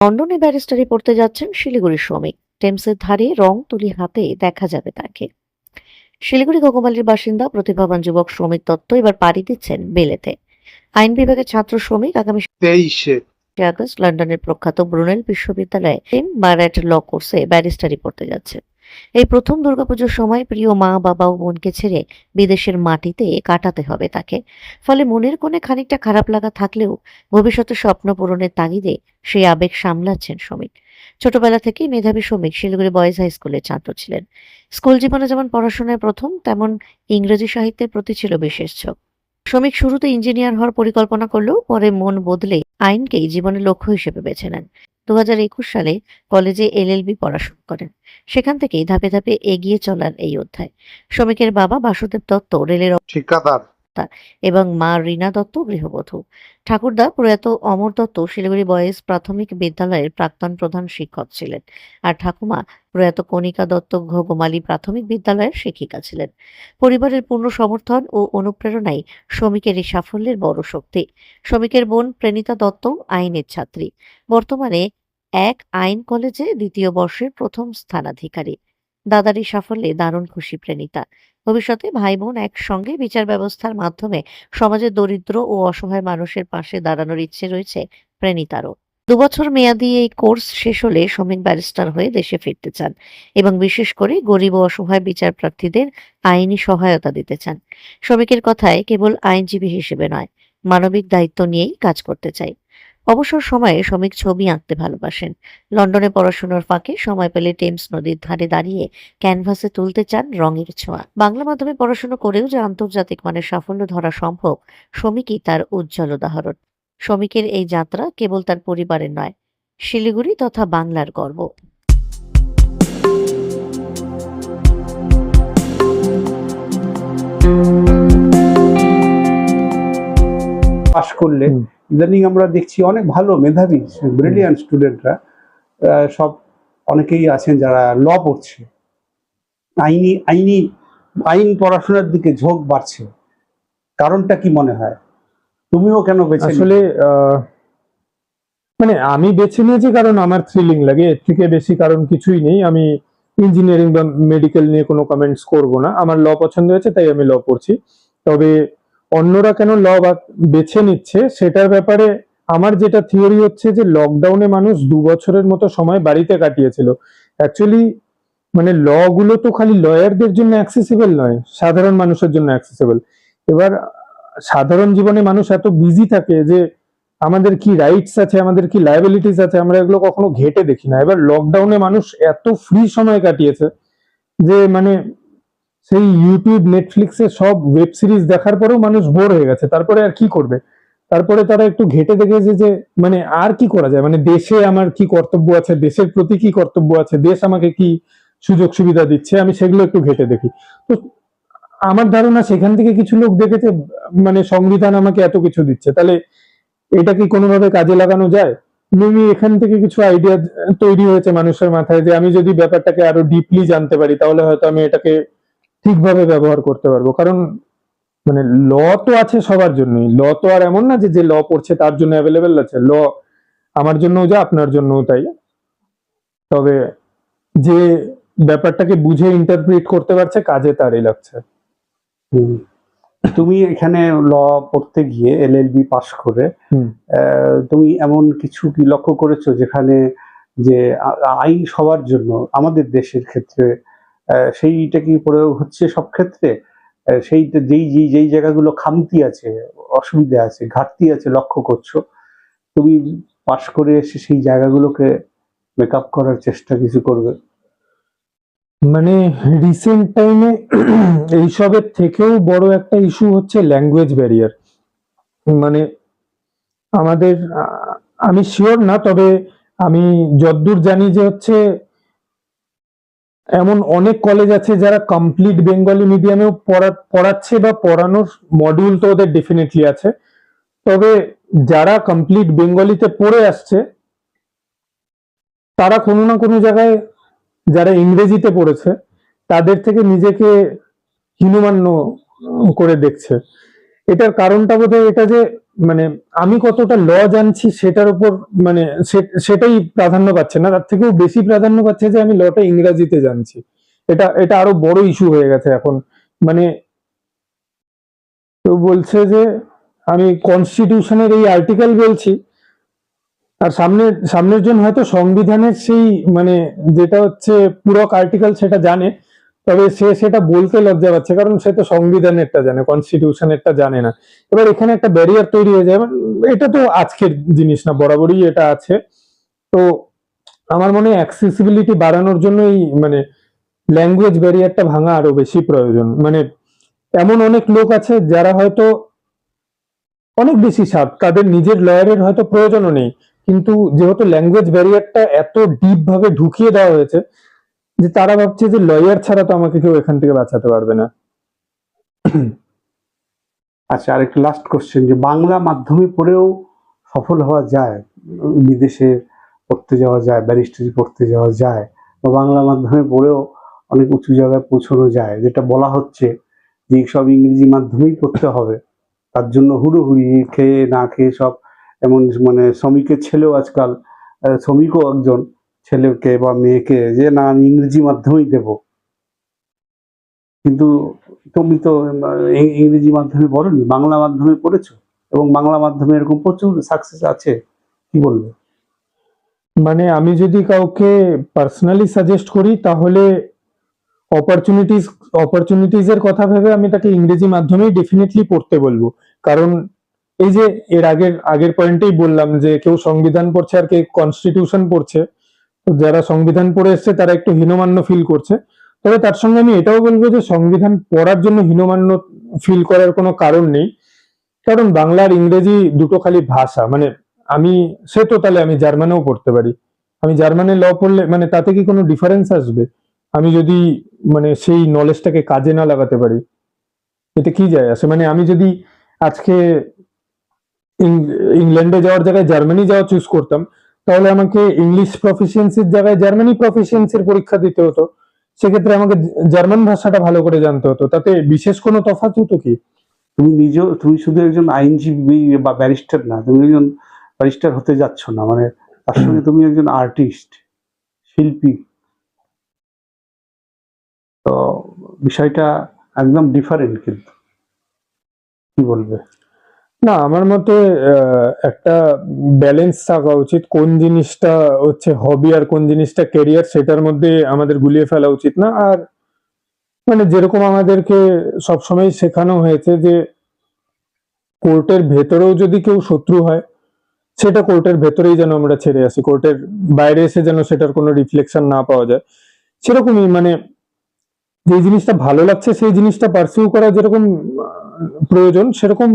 লন্ডনে ব্যারিস্টারি পড়তে যাচ্ছেন শিলিগুড়ির শ্রমিক। টেমসের ধারে রং তুলি হাতে দেখা যাবে তাকে। শিলিগুড়ি গগমালির বাসিন্দা প্রতিভাবান যুবক শ্রমিক তত্ত্ব এবার পাড়ি দিচ্ছেন বেলেতে। আইন বিভাগের ছাত্র শ্রমিক আগামী তেইশে আগস্ট লন্ডনের প্রখ্যাত ব্রুনেল বিশ্ববিদ্যালয়ে টেম বারাট ল কোর্সে ব্যারিস্টারি পড়তে যাচ্ছে। এই প্রথম দুর্গাপুজোর সময় প্রিয় মা, বাবা ও বোনকে ছেড়ে বিদেশের মাটিতে কাটাতে হবে তাকে। ফলে মনের কোণে খানিকটা খারাপ লাগা থাকলেও ভবিষ্যতে স্বপ্ন পূরণের তাগিদে সেই আবেগ সামলাচ্ছেন শ্রমিক ছোটবেলা থেকেই মেধাবী শ্রমিক শিলিগুড়ি বয়েজ হাই স্কুলের ছাত্র ছিলেন। স্কুল জীবনে যেমন পড়াশোনায় প্রথম, তেমন ইংরেজি সাহিত্যের প্রতি ছিল বিশেষ ঝোঁক। শ্রমিক শুরুতে ইঞ্জিনিয়ার হওয়ার পরিকল্পনা করলেও পরে মন বদলে আইনকেই জীবনের লক্ষ্য হিসেবে বেছে নেন। দু হাজার একুশ সালে কলেজে এলএলবি পড়াশোনা করেন। সেখান থেকেই ধাপে ধাপে এগিয়ে চলার এই অধ্যায়। শ্রমিকের বাবা বাসুদেব দত্ত রেলের ঠিকাদার। এবং মা রীনা দত্ত গৃহবধূ। ঠাকুরদা প্রয়াত অমর দত্ত শিলিগুড়ি বয়েজ প্রাথমিক বিদ্যালয়ের প্রাক্তন প্রধান শিক্ষক ছিলেন আর ঠাকুমা প্রয়াত কণিকা দত্ত ঘোগমালী প্রাথমিক বিদ্যালয়ের শিক্ষিকা ছিলেন। পরিবারের পূর্ণ সমর্থন ও অনুপ্রেরণাই শ্রমিকের এই সাফল্যের বড় শক্তি। শ্রমিকের বোন প্রেণিতা দত্ত আইনের ছাত্রী। বর্তমানে এক আইন কলেজে দ্বিতীয় বর্ষের প্রথম স্থানাধিকারী। দাদার সাফল্যে দারুণ খুশি প্রেণিতা ভবিষ্যতে ভাই বোন একসঙ্গে বিচার ব্যবস্থার মাধ্যমে সমাজের দরিদ্র ও অসহায় মানুষের পাশে দাঁড়ানোর ইচ্ছে রয়েছে প্রেণিতারও দুবছর মেয়াদি এই কোর্স শেষ হলে শ্রমিক ব্যারিস্টার হয়ে দেশে ফিরতে চান এবং বিশেষ করে গরিব ও অসহায় বিচার প্রার্থীদের আইনি সহায়তা দিতে চান। শ্রমিকের কথায় কেবল আইনজীবী হিসেবে নয়, মানবিক দায়িত্ব নিয়েই কাজ করতে চাই। অবসর সময়ে শ্রমিক ছবি আঁকতে ভালোবাসেন। লন্ডনে পড়াশোনার ফাঁকে সময় পেলে টেমস নদীর ধারে দাঁড়িয়ে ক্যানভাসে তুলতে চান রঙের ছোঁয়া। বাংলা মাধ্যমে পড়াশোনা করেও যে আন্তর্জাতিক মানের সাফল্য ধরা সম্ভব, শ্রমিকই তার উজ্জ্বল উদাহরণ। শ্রমিকের এই যাত্রা কেবল তার পরিবারের নয়, শিলিগুড়ি তথা বাংলার গর্ব। করলে ইদানিং আমরা দেখছি অনেক ভালো মেধাবী ব্রিলিয়ান্ট স্টুডেন্টরা সব অনেকেই আছেন যারা ল পড়ছে। আইনি আইনি আইন পড়াশোনার দিকে ঝোঁক বাড়ছে। কারণটা কি মনে হয়? তুমিও কেন বেছে আসলে মানে আমি বেছে নিয়েছি কারণ আমার থ্রিলিং লাগে। এর থেকে বেশি কারণ কিছুই নেই। আমি ইঞ্জিনিয়ারিং বা মেডিকেল নিয়ে কোনো কমেন্টস করব না। আমার ল পছন্দ হয়েছে তাই আমি ল পড়ছি। তবে অন্যরা কেন ল বেছে নিচ্ছে সেটার ব্যাপারে আমার যেটা থিওরি হচ্ছে যে লকডাউনে মানুষ দু বছরের মতো সময় বাড়িতে কাটিয়েছিল। অ্যাকচুয়ালি মানে ল গুলো তো খালি লয়ারদের জন্য অ্যাক্সেসিবল নয়, সাধারণ মানুষের জন্য অ্যাক্সেসিবল এবার সাধারণ জীবনে মানুষ এত বিজি থাকে যে আমাদের কি রাইটস আছে, আমাদের কি লায়াবিলিটিস আছে, আমরা এগুলো কখনো ঘেটে দেখি না। এবার লকডাউনে মানুষ এত ফ্রি সময় কাটিয়েছে যে মানে সেই ইউটিউব নেটফ্লিক্সে সব ওয়েব সিরিজ দেখার পরেও মানুষ বোর হয়ে গেছে। তারপরে আর কি করবে? তারপরে তারা একটু ঘেটে দেখেছে যে মানে আর কি করা যায়? মানে দেশে আমার কি কর্তব্য আছে? দেশের প্রতি কি কর্তব্য আছে? দেশ আমাকে কি সুযোগ সুবিধা দিচ্ছে? আমি সেগুলো একটু ঘেটে দেখি। তো আমার ধারণা সেখান থেকে কিছু লোক দেখেছে মানে সংবিধান আমাকে এত কিছু দিচ্ছে। তাহলে এটা কি কোনোভাবে কাজে লাগানো যায়? মেবি এখান থেকে কিছু আইডিয়া তৈরি হয়েছে মানুষের মাথায় যে, আমি যদি ব্যাপারটাকে আরও ডিপলি জানতে পারি, তাহলে হয়তো আমি এটাকে ঠিকভাবে ব্যবহার করতে পারব। কারণ মানে ল তো আছে সবার জন্যই। ল তো আর এমন না যে যে ল পড়ছে তার জন্য অ্যাভেলেবেল আছে। ল আমার জন্যও যা আপনার জন্যও তাই। তবে যে ব্যাপারটাকে বুঝে ইন্টারপ্রিট করতে পারছে কাজে তারই লাগছে। তুমি এখানে ল পড়তে গিয়ে এলএলবি পাশ করে তুমি এমন কিছু কি লক্ষ্য করেছ যেখানে যে আইন সবার জন্য আমাদের দেশের ক্ষেত্রে সেইটা কি প্রয়োগ হচ্ছে সব ক্ষেত্রে? সেইটা যেই যেই যেই জায়গাগুলো খামতি আছে, অসুবিধা আছে, ঘাটতি আছে, লক্ষ্য করছ, তুমি পাশ করে এসে সেই জায়গাগুলোকে মেকআপ করার চেষ্টা কিছু করবে। মানে রিসেন্ট টাইমে এইসবের থেকেও বড় একটা ইস্যু হচ্ছে ল্যাঙ্গুয়েজ ব্যারিয়ার মানে আমাদের আমি শিওর না, তবে আমি যদ্দূর জানি যে হচ্ছে এমন অনেক কলেজ আছে যারা কমপ্লিট বেঙ্গলি মিডিয়ামেও পড়া, পড়াচ্ছে বা পড়ানোর মডিউল তো ওদের ডেফিনেটলি আছে। তবে যারা কমপ্লিট বেঙ্গলিতে পড়ে আসছে, তারা কোনো না কোনো জায়গায় যারা ইংরেজিতে পড়েছে, তাদের থেকে নিজেকে হীনমান্য করে দেখছে। এটার কারণটা বোধহয় এটা যে মানে আমি কতটা ল জানছি সেটার উপর মানে সেটাই প্রাধান্য পাচ্ছে না। তার থেকেও বেশি প্রাধান্য পাচ্ছে যে আমি লটা ইংরাজিতে জানছি। এটা এটা আরও বড় ইস্যু হয়ে গেছে এখন। মানে কেউ বলছে যে আমি কনস্টিটিউশনের এই আর্টিকেল বলছি, আর সামনে, সামনের জন হয়তো সংবিধানের সেই মানে যেটা হচ্ছে পুরক আর্টিকেল সেটা জানে তবে সে সেটা বলতে লজ্জা পাচ্ছে, কারণ সে তো সংবিধানেরটা জানে কনস্টিটিউশনেরটা জানে না। এবার এখানে একটা ব্যারিয়ার তৈরি হয়ে যায় এটা তো আজকের জিনিস না, বরাবরই এটা আছে। তো আমার মনে অ্যাক্সেসিবিলিটি বাড়ানোর জন্যই মানে ল্যাঙ্গুয়েজ ব্যারিয়ারটা ভাঙা আরও বেশি প্রয়োজন। মানে এমন অনেক লোক আছে যারা হয়তো অনেক বেশি সাপ, তাদের নিজের লয়ারের হয়তো প্রয়োজনও নেই। কিন্তু যেহেতু ল্যাঙ্গুয়েজ ব্যারিয়ারটা এত ডিপ ভাবে ঢুকিয়ে দেওয়া হয়েছে যে তারা ভাবছে যে লয়ার ছাড়া তো আমাকে কেউ এখান থেকে বাঁচাতে পারবে না। আচ্ছা আরেকটা লাস্ট কোশ্চেন যে বাংলা মাধ্যমে পড়েও সফল হওয়া যায়, বিদেশে পড়তে যাওয়া যায় ব্যারিস্টারি পড়তে যাওয়া যায়, বা বাংলা মাধ্যমে পড়েও অনেক উঁচু জায়গায় পৌঁছানো যায়, যেটা বলা হচ্ছে যে সব ইংরেজি মাধ্যমেই পড়তে হবে। তার জন্য হুড়োহুড়ি খেয়ে না খেয়ে সব এমন মানে শ্রমিকের ছেলেও আজকাল শ্রমিকও একজন ছেলেকে বা মেয়েকে যে না আমি ইংরেজি মাধ্যমেই দেব। কিন্তু তুমি তো ইংরেজি মাধ্যমে পড়োনি বাংলা মাধ্যমে পড়েছো এবং বাংলা মাধ্যমে এরকম প্রচুর সাকসেস আছে, কি বলব? মানে আমি যদি কাউকে পার্সোনালি সাজেস্ট করি, তাহলে অপরচুনিটিস অপরচুনিটিজ এর কথা ভেবে আমি তাকে ইংরেজি মাধ্যমেই ডেফিনেটলি পড়তে বলব। কারণ এই যে এর আগের আগের পয়েন্টেই বললাম যে কেউ সংবিধান পড়ছে আর কেউ কনস্টিটিউশন পড়ছে তো যারা সংবিধান পড়ে এসছে, তারা একটু হীনমান্য ফিল করছে। তবে তার সঙ্গে আমি এটাও বলব যে সংবিধান পড়ার জন্য হীনমান্য ফিল করার কোনো কারণ নেই। কারণ বাংলার ইংরেজি দুটো খালি ভাষা মানে আমি, সে তো তাহলে আমি জার্মানেও পড়তে পারি। আমি জার্মানে ল পড়লে মানে তাতে কি কোনো ডিফারেন্স আসবে? আমি যদি মানে সেই নলেজটাকে কাজে না লাগাতে পারি, এতে কি যায় আসে? মানে আমি যদি আজকে ইংল্যান্ডে যাওয়ার জায়গায় জার্মানি যাওয়া চুজ করতাম তাহলে আমাকে ইংলিশ প্রফিসিয়েন্সির জায়গায় জার্মানি প্রফিসিয়েন্সির পরীক্ষা দিতে হতো। সেক্ষেত্রে আমাকে জার্মান ভাষাটা ভালো করে জানতে হতো। তাতে বিশেষ কোনো তফাৎ হতো কি? তুমি নিজেও, তুমি শুধু একজন আইনজীবী বা ব্যারিস্টার না, তুমি একজন ব্যারিস্টার হতে যাচ্ছ না। মানে তার সঙ্গে তুমি একজন আর্টিস্ট, শিল্পী। তো বিষয়টা একদম ডিফারেন্ট কিন্তু। কি বলবে? না, আমার মতে একটা ব্যালেন্স থাকা উচিত। কোন জিনিসটা হচ্ছে হবি আর কোন জিনিসটা ক্যারিয়ার সেটার মধ্যে আমাদের গুলিয়ে ফেলা উচিত না। আর মানে যেরকম আমাদেরকে সবসময় শেখানো হয়েছে যে কোর্টের ভেতরেও যদি কেউ শত্রু হয়, সেটা কোর্টের ভেতরেই যেন আমরা ছেড়ে আসি। কোর্টের বাইরে এসে যেন সেটার কোনো রিফ্লেকশন না পাওয়া যায়। সেরকমই মানে যে জিনিসটা ভালো লাগছে, সেই জিনিসটা পারসিউ করা যেরকম প্রয়োজন, সেরকম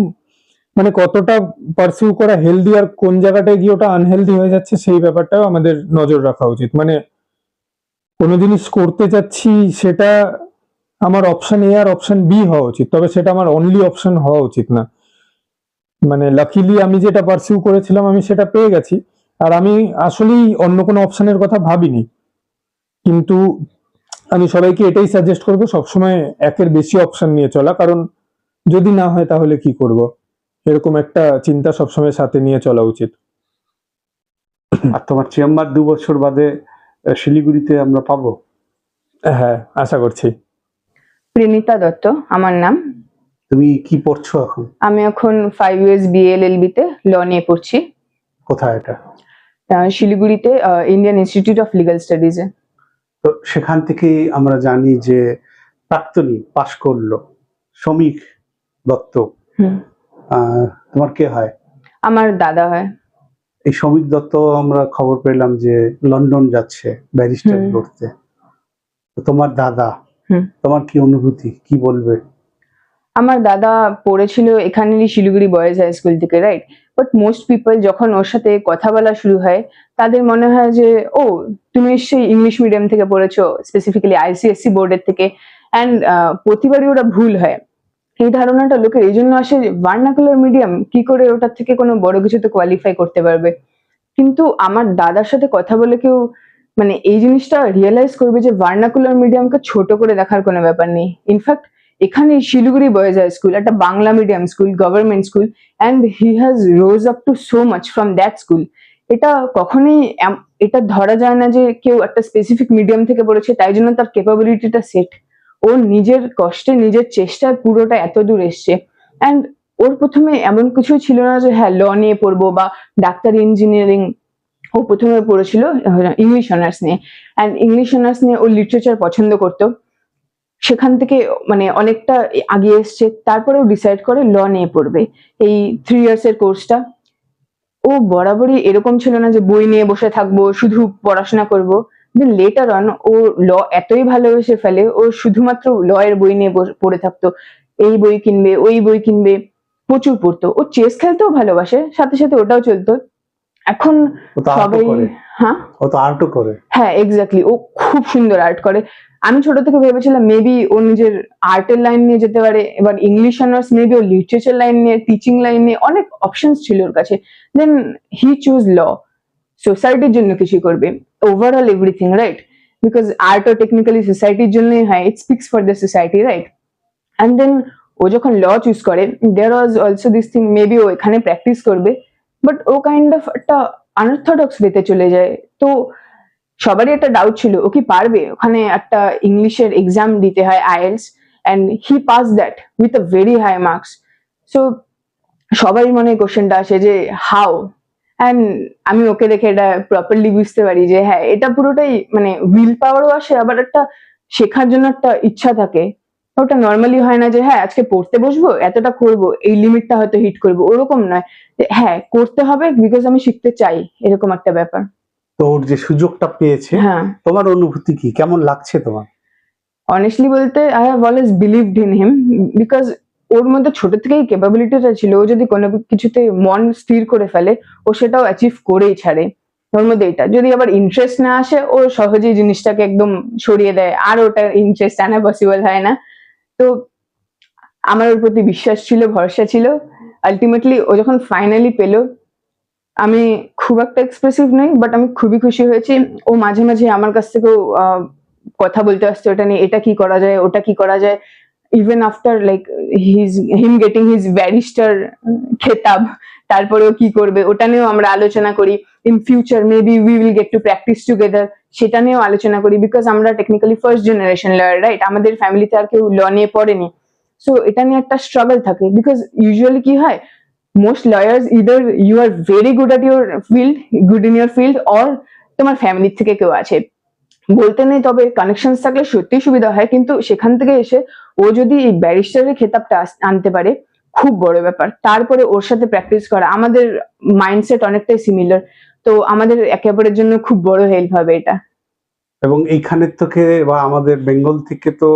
মানে কতটা পারসিউ করা হেলদি আর কোন জায়গাটায় গিয়ে ওটা আনহেলদি হয়ে যাচ্ছে সেই ব্যাপারটাও আমাদের নজর রাখা উচিত। মানে কোনো জিনিস করতে চাচ্ছি সেটা আমার অপশন এ আর অপশন বি হওয়া উচিত, তবে সেটা আমার অনলি অপশন হওয়া উচিত না। মানে লাকিলি আমি যেটা পারসিউ করেছিলাম আমি সেটা পেয়ে গেছি, আর আমি আসলেই অন্য কোনো অপশনের কথা ভাবিনি। কিন্তু আমি সবাইকে এটাই সাজেস্ট করব, সবসময় একের বেশি অপশন নিয়ে চলা, কারণ যদি না হয় তাহলে কি করব? এরকম একটা চিন্তা সবসময় সাথে নিয়ে চলা উচিত। আর তোমার চেম্বার দু বছর বাদে শিলিগুড়িতে আমরা পাবো? হ্যাঁ আশা করছি। প্রেমিতা দত্ত আমার নাম। তুমি কি পড়ছো এখন? আমি এখন ফাইভ ইয়ার্স বিএলএলবি তে ল নিয়ে পড়ছি। কোথায় এটা? আহ, শিলিগুড়িতে ইন্ডিয়ান ইনস্টিটিউট অফ লিগাল স্টাডিজে তো সেখান থেকে আমরা জানি যে প্রাক্তনী পাশ করল শ্রমিক দত্ত। তোমার কে হয়? আমার দাদা হয়। এই শ্রমিক দত্ত আমরা খবর পেলাম যে লন্ডন যাচ্ছে ব্যারিস্টার। করতে। তোমার দাদা তোমার কি অনুভূতি? কি বলবে? আমার দাদা পড়েছিল এখানেরই শিলিগুড়ি বয়েজ হাই স্কুল থেকে রাইট বাট মোস্ট পিপল যখন ওর সাথে কথা বলা শুরু হয় তাদের মনে হয় যে ও তুমি নিশ্চয়ই ইংলিশ মিডিয়াম থেকে পড়েছো স্পেসিফিক্যালি আইসিএসসি বোর্ডের থেকে। অ্যান্ড প্রতিবারই ওটা ভুল হয়। এই ধারণাটা লোকের, এই জন্য আসে যে ভার্নাকুলার মিডিয়াম কি করে ওটার থেকে কোনো বড় কিছুতে কোয়ালিফাই করতে পারবে। কিন্তু আমার দাদার সাথে কথা বলে কেউ মানে এই জিনিসটা রিয়েলাইজ করবে যে ভার্নাকুলার মিডিয়ামকে ছোট করে দেখার কোনো ব্যাপার নেই। ইনফ্যাক্ট এখানে শিলিগুড়ি বয়েজ হাই স্কুল একটা Bangla medium school government school and he has rose up to so much from that school এটা কখনোই এটা ধরা যায় না যে কেউ একটা স্পেসিফিক মিডিয়াম থেকে পড়েছে, তাই জন্য তার ক্যাপাবিলিটিটা সেট ও নিজের কষ্টে, নিজের চেষ্টায় পুরোটা এত দূর এসছে। অ্যান্ড ওর প্রথমে এমন কিছু ছিল না যে হ্যাঁ ল নিয়ে পড়ব বা ডাক্তার ইঞ্জিনিয়ারিং ও প্রথমে পড়েছিল ইংলিশ অনার্স নিয়ে। অ্যান্ড ইংলিশ অনার্স নিয়ে ও লিটারেচার পছন্দ করতো। সেখান থেকে মানে অনেকটা আগিয়ে এসছে। তারপরে ও ডিসাইড করে ল নিয়ে পড়বে। এই থ্রি ইয়ার্স এর কোর্সটা ও বরাবরই এরকম ছিল না যে, বই নিয়ে বসে থাকব, শুধু পড়াশোনা করব। দেন লেটার অন ও ল এতই ভালোবেসে ফেলে ও শুধুমাত্র ল এর বই নিয়ে পড়ে থাকতো এই বই কিনবে ওই বই কিনবে প্রচুর পড়তো। ও চেস খেলতেও ভালোবাসে সাথে সাথে ওটাও চলতো। এখন সবাই হ্যাঁ? ও তো আর্টও করে। হ্যাঁ এক্স্যাক্টলি ও খুব সুন্দর আর্ট করে। আমি ছোট থেকে ভেবেছিলাম মেবি ও নিজের আর্টের লাইন নিয়ে যেতে পারে এবার ইংলিশ অনার্স মেবি ও লিটারেচার লাইন নিয়ে টিচিং লাইন নিয়ে অনেক অপশনস ছিল ওর কাছে। দেন হি চুজ ল সোসাইটির জন্য কিছু করবে overall everything right because art O technically সোসাইটির জন্যই হয় it speaks for the society right and then ও যখন ল চুজ করে there was also this thing maybe ও এখানে প্র্যাকটিস করবে বাট ও কাইন্ড অফ একটা আনঅর্থোডক্স ওয়েতে চলে যায়। তো সবারই একটা ডাউট ছিল, ও কি পারবে? ওখানে একটা ইংলিশের এক্সাম দিতে হয় IELTS and he pass that with a very high marks so সবারই মনে কোশ্চেনটা আসে যে হাউ অ্যান্ড আমি ওকে দেখে এটা প্রপারলি বুঝতে পারি যে হ্যাঁ এটা পুরোটাই মানে উইল পাওয়ারও আসে আবার একটা শেখার জন্য একটা ইচ্ছা থাকে। ওটা নর্মালি হয় না যে হ্যাঁ আজকে পড়তে বসবো এতটা করব এই লিমিটটা হয়তো হিট করব ওরকম নয়। হ্যাঁ করতে হবে বিকজ আমি শিখতে চাই এরকম একটা ব্যাপার। তো ওর যে সুযোগটা পেয়েছে হ্যাঁ। তোমার অনুভূতি কি? কেমন লাগছে তোমার? অনেস্টলি বলতে I have always believed in him because ওর মধ্যে ছোট থেকেই ক্যাপাবিলিটিটা ছিল, ও যদি কোনো কিছুতে মন স্থির করে ফেলে, ও সেটাও অ্যাচিভ করেই ছাড়ে। ওর মধ্যে এটা। যদি আবার ইন্টারেস্ট না আসে, ও সহজেই জিনিসটাকে একদম সরিয়ে দেয়। আর ওটা ইন্টারেস্ট আনা পসিবল হয় না। তো আমার ওর প্রতি বিশ্বাস ছিল, ভরসা ছিল। আলটিমেটলি ও যখন ফাইনালি পেল, আমি খুব একটা এক্সপ্রেসিভ নই বাট আমি খুবই খুশি হয়েছি। ও মাঝে মাঝে আমার কাছ থেকেও কথা বলতে আসতো এটা নিয়ে এটা কি করা যায়? ওটা কি করা যায়? Even after like his him getting his barrister খেতাব তারপরেও কি করবে? ওটা নিয়েও আমরা আলোচনা করি। In future maybe we will get to practice together সেটা নিয়েও আলোচনা করি বিকজ আমরা technically first generation lawyer right আমাদের ফ্যামিলিতে আর কেউ ল নিয়ে পড়েনি। সো এটা নিয়ে একটা স্ট্রাগল থাকে বিকজ ইউজুয়ালি কি হয় most lawyers either you are very good at your field good in your field or তোমার ফ্যামিলির থেকে কেউ আছে। বলতে নেই তবে কানেকশন থাকলে সত্যিই সুবিধা হয়, কিন্তু সেখান থেকে এসে ও যদি এই ব্যারিস্টারের খেতাবটা আনতে পারে খুব বড় ব্যাপার। তারপরে ওর সাথে প্র্যাকটিস করা আমাদের মাইন্ডসেট অনেকটাই সিমিলার তো আমাদের একে অপরের জন্য খুব বড় হেল্প হবে এটা। এবং এইখানের থেকে বা আমাদের বেঙ্গল থেকে তো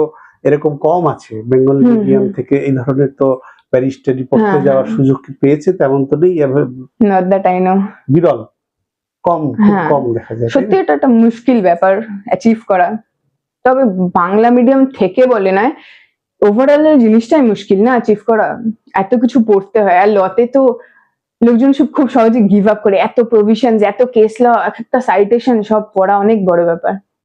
এরকম কম আছে। বেঙ্গল মিডিয়াম থেকে এই ধরনের তো ব্যারিস্টারি পড়তে হ্যাঁ, যাওয়ার হ্যাঁ। সুযোগ কি পেয়েছে তেমন তো নেই। নট দ্যাট আই নো বিরল। কম হ্যাঁ। কম দেখা যায় সত্যি এটা একটা মুশকিল ব্যাপার অ্যাচিভ করা। তবে বাংলা মিডিয়াম থেকে বলে নয় ওভারঅল এর জিনিসটাই মুশকিল না? অ্যাচিভ করা, এত কিছু পড়তে হয়। আর লতে তো লোকজন সব খুব সহজে গিভ আপ করে। এত প্রভিশন এত কেস ল এক একটা সাইটেশন সব পড়া অনেক বড় ব্যাপার।